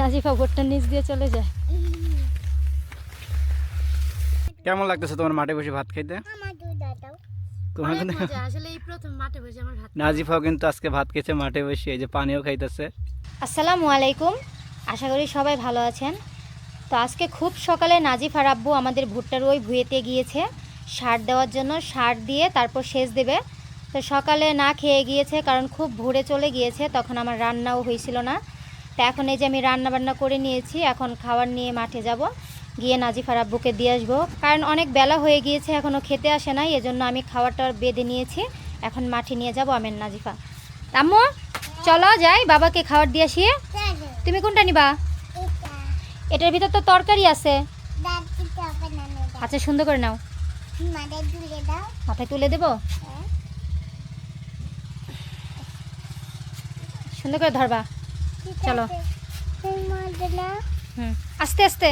নাজিফা ভোটটা নিচ দিয়ে চলে যায়। কেমন লাগতেছে তোমার মাঠে বসে ভাত খাইতে? তোমার কিন্তু আসলে এই প্রথম মাঠে বসে আমার ভাত নাজিফাও কিন্তু আজকে ভাত খেয়েছে মাঠে বসে এই যে পানিও খাইতেছে। আসসালামু আলাইকুম আশা করি সবাই ভালো আছেন। তো আজকে খুব সকালে নাজিফ আর আব্বু আমাদের ভুট্টার ওই ভুয়েতে গিয়েছে সার দেওয়ার জন্য সার দিয়ে তারপর সেচ দেবে। তো সকালে না খেয়ে গিয়েছে কারণ খুব ভোরে চলে গিয়েছে তখন আমার রান্নাও হয়েছিল না। তো এখন এই যে আমি রান্না বান্না করে নিয়েছি, এখন খাবার নিয়ে মাঠে যাব। গিয়ে নাজিফ আর আব্বুকে দিয়ে আসব। কারণ অনেক বেলা হয়ে গিয়েছে এখনও খেতে আসে নাই, এজন্য আমি খাবারটা বেঁধে নিয়েছি। এখন মাঠে নিয়ে যাব আমের নাজিফা। আম্মু, চলো যাই, বাবাকে খাবার দিয়ে আসিয়ে তুমি কোনটা নিবা? এটার ভিতর তো তরকারি আছে। আচ্ছা সুন্দর করে নাও। মাথায় তুলে দেবো। সুন্দর করে ধরবা। চলো। হুম আস্তে আস্তে।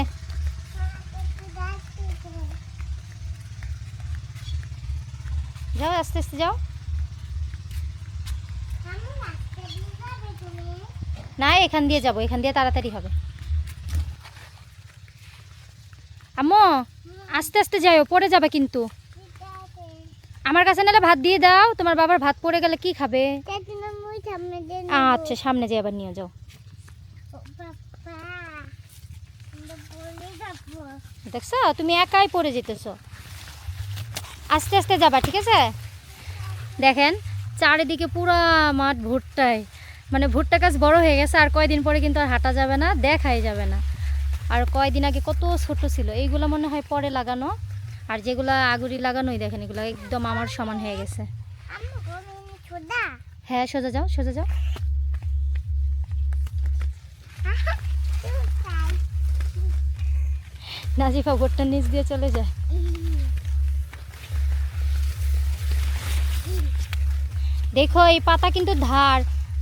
যাও আস্তে আস্তে যাও। না এখান দিয়ে যাব এখান দিয়ে তাড়াতাড়ি হবে। আম্মু আস্তে আস্তে যাও পড়ে যাবে কিন্তু। আমার কাছে নাহলে ভাত দিয়ে দাও তোমার বাবার ভাত পড়ে গেলে কি খাবে? আচ্ছা সামনে যে আবার নিয়ে যাও। দেখছ? তুমি একাই পড়ে যেতেছো। আস্তে আস্তে যাবা ঠিক আছে? দেখেন চারিদিকে পুরা মাঠ ভুট্টায়। মানে ভুট্টা গাছ বড় হয়ে গেছে আর কয়দিন পরে কিন্তু আর হাঁটা যাবে না দেখাই যাবে না। আর কয়দিন আগে কত ছোট ছিল এইগুলো মনে হয় পরে লাগানো। আর যেগুলো আগুরি লাগানোই দেখেন এগুলো একদম আমার সমান হয়ে গেছে। হ্যাঁ সোজা যাও সোজা যাও। নাজিফা ভুট্টার নিচ দিয়ে চলে যায়। দেখো এই পাতা কিন্তু ধার।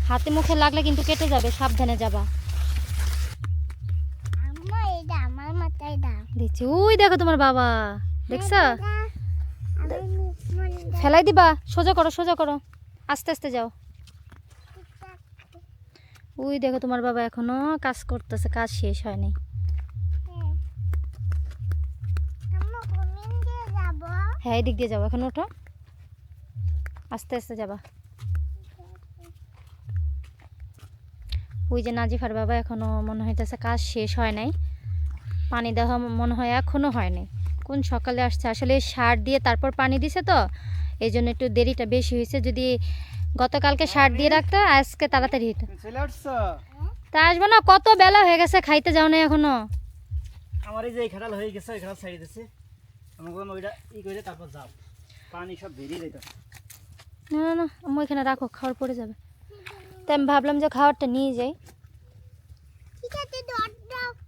হাতে মুখে লাগলে কিন্তু কেটে যাবে সাবধানে যাবা। দিচ্ছি। ওই দেখো তোমার বাবা। দেখছ? ফেলাই দিবা। সোজা করো সোজা করো। আস্তে আস্তে যাও। ওই দেখো তোমার বাবা এখনও কাজ করতেছে কাজ শেষ হয়নি আমরা কোনদিন দিয়ে যাব হ্যাঁ এই দিক দিয়ে যাব। এখন ওঠো। আস্তে আস্তে যাবা। ওই যে নাজিফার বাবা এখনও মনে হইতেছে কাজ শেষ হয় নাই। পানি দেওয়া মনে হয় এখনও হয় নাই। কোন সকালে আসছে? আসলে সার দিয়ে তারপর পানি দিছে তো এই জন্য একটু দেরিটা বেশি হয়েছে। যদি গতকালকে সার দিয়ে রাখতো আজকে তাড়াতাড়ি হতো তা আসব না কত বেলা হয়ে গেছে খাইতে যাও না এখনও। আমার এই যে খাটাল হয়ে গেছে খাটাল ছাড়িয়ে দিছে। আমি ওইটা ই করে তারপর যাও। পানি সব বেরিয়ে যাইতেছে না না না আমি এখানে রাখো খাওয়ার পড়ে যাবে। তাই আমি ভাবলাম যে খাবারটা নিয়ে যাই। ঠিক আছে দর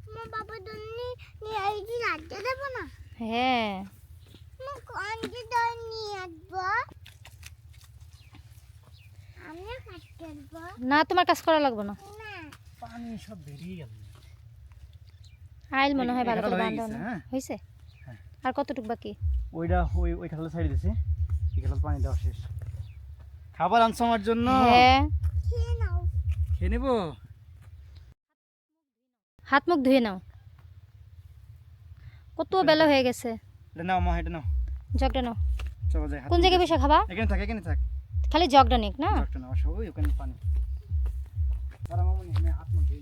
আমার বাবা দন্নি নিয়ে এই রাখতে দেবো না। হ্যাঁ। কোনটি দর নিয়ে আসব। আমিও কাটতে না তোমার কাজ করা লাগবে না। না। পানি সব বেরিয়ে গেল। আইল মনে হয় ভালো করে খাটাল বান্ধা গেছে, না হ্যাঁ। হয়েছে হ্যাঁ। আর কতটুক বাকি? ওইটা ওই ওই খাটাল ছাড়িয়ে দিছে। এই খাটাল পানি দেওয়া শেষ। খাবার আনছো আমার জন্য? হ্যাঁ। খেয়ে নাও। খেয়ে নেব? হাত মুখ ধুয়ে নাও। কত বেলা হয়ে গেছে। এটা নাও মা এটা নাও। জগটা নাও। চলো যাই কোন জায়গায় বসে খাবা? এখানে থাক এখানে থাক। খালি জগটা নিক না? জগটা নাও ওই ওখানে পানি। তারা মামনি এখানে হাত মুখ ধুয়ে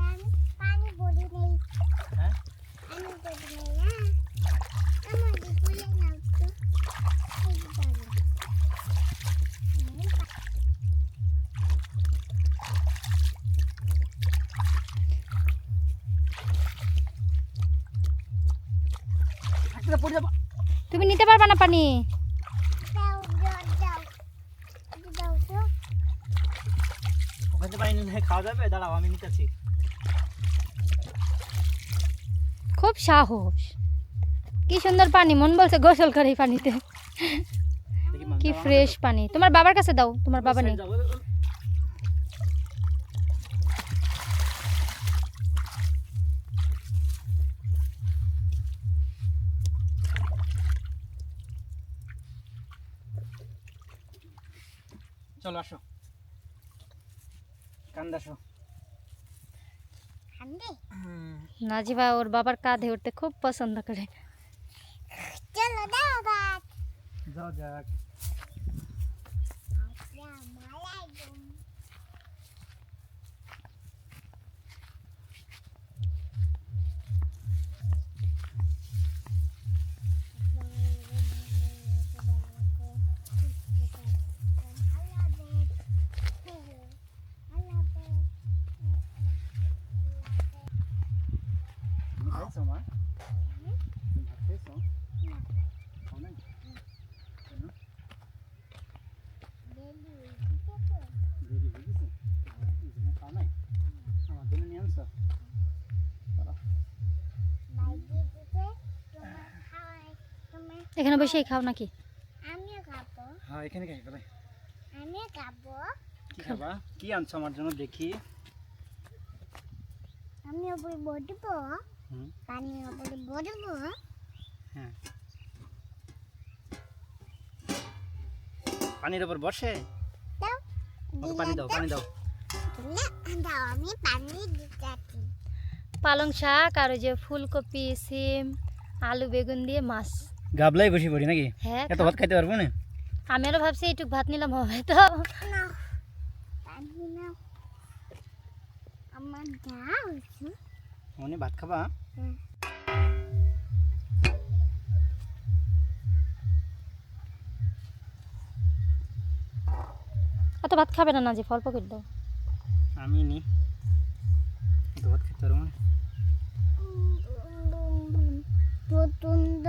আমি পানি বলি নেই। হ্যাঁ? তুমি নিতে পারবা না পানি? খাওয়া যাবে? দাঁড়াও আমি নিতেছি। খুব সাহস। কি সুন্দর পানি, মন বলছে গোসল করে এই পানিতে। কি ফ্রেশ পানি। তোমার বাবার কাছে দাও, তোমার বাবা নেই। চলো আসো। কান্দা আসো কান্দে নাজিফা ওর বাবার কাঁধে উঠতে খুব পছন্দ করে। চলো দাও যাক যাও যাক। এখানে বসেই খাও নাকি? আমিও খাব। হ্যাঁ এখানে খাই ফেলাই আমিও খাব। কি খাবা? কি আনছো আমার জন্য দেখি। আমি ওপরে বসবো হুম। পানি ওপরে বসবো হ্যাঁ। পানির ওপর বসে? দাও। পানি দাও পানি দাও। দাও আমি পানি দিচ্ছি। পালং শাক আর ওই যে ফুলকপি সিম আলু বেগুন দিয়ে মাছ। গাবলাই বসে পড়ি নাকি? হ্যাঁ এত ভাত খাইতে পারব না? আমি আরও ভাবছি এইটুক ভাত নিলাম হবে তো। না না একটু। মনে ভাত খাবা। অত ভাত খাবে না নাজিফ ফল করে দাও। আমি নি। এত ভাত খাইতে পারব না। প্রচণ্ড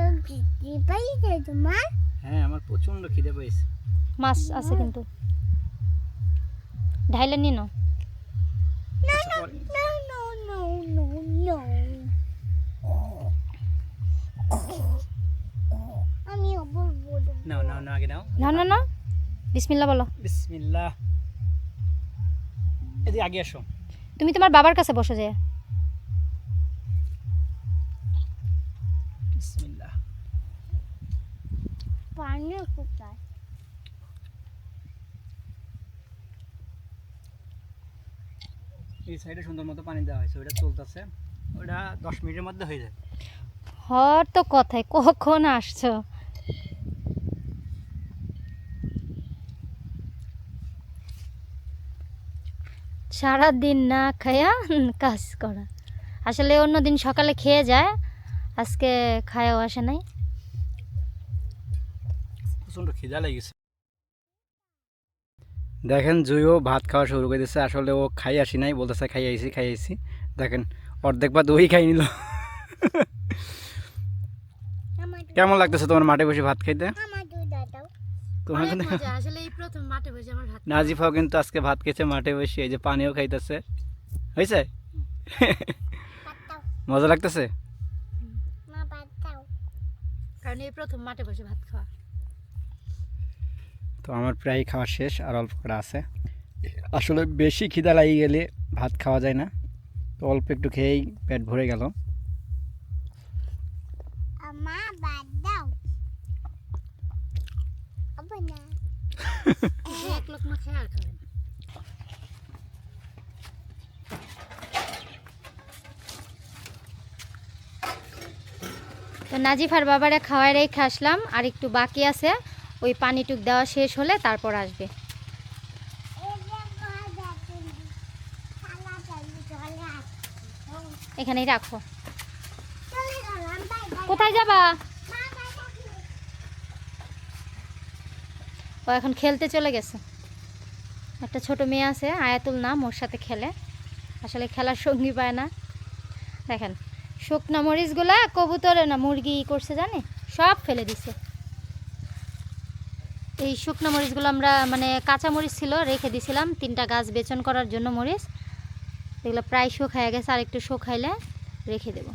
পাইছে তোমার? হ্যাঁ আমার প্রচণ্ড খিদে পেয়েছে মাছ আছে কিন্তু। ঢাইলে. আমি নাও নাও নাও আগে নাও। না না না বিসমিল্লা বলো। বিসমিল্লাহ। এদিকে আগে আসো। তুমি তোমার বাবার কাছে বসে যায় পানি কোথায় এই সাইডে সুন্দর মতো পানি দেওয়া হয়েছে ওইটা চলতেছে। ওইটা দশ মিনিটের মধ্যে হয়ে যাবে হর তো কথাই কখন আসছো? সারাদিন না খায়া কাজ করা। আসলে অন্য দিন সকালে খেয়ে যায় আজকে খায়াও আসে নাই। প্রচণ্ড খিদা লেগেছে। দেখেন জুইও ভাত খাওয়া শুরু করে দিচ্ছে আসলে ও খাই আসি নাই বলতেছে খাই আইছি খাই আইছি। দেখেন অর্ধেক ভাত ওই খাই নিল। কেমন লাগতেছে তোমার মাঠে বসে ভাত খাইতে? তোমার নাজিফাও কিন্তু আজকে ভাত খেয়েছে মাঠে বসে এই যে পানিও খাইতেছে। হয়েছে মজা লাগতেছে? কারণ এই প্রথম মাঠে বসে ভাত খাওয়া। তো আমার প্রায় খাওয়া শেষ আর অল্প করে আছে। আসলে বেশি খিদা লাগিয়ে গেলে ভাত খাওয়া যায় না। তো অল্প একটু খেয়েই পেট ভরে গেল। তো নাজিফার বাবারে খাওয়াই রেখে আসলাম আর একটু বাকি আছে। ওই পানিটুক দেওয়া শেষ হলে তারপর আসবে। এখানেই রাখো। কোথায় যাবা? ও এখন খেলতে চলে গেছে। একটা ছোট মেয়ে আছে, আয়াতুল নাম, ওর সাথে খেলে। আসলে খেলার সঙ্গী পায় না। দেখেন, শুকনা মরিচগুলা কবুতরে না, মুরগি করছে জানে? সব ফেলে দিছে। এই শুকনো মরিচগুলো আমরা মানে কাঁচা মরিচ ছিল, রেখে দিছিলাম। তিনটা গাছ বেচন করার জন্য মরিচ। এগুলো প্রায় শুকায় গেছে আর একটু শুকাইলে রেখে দেবো।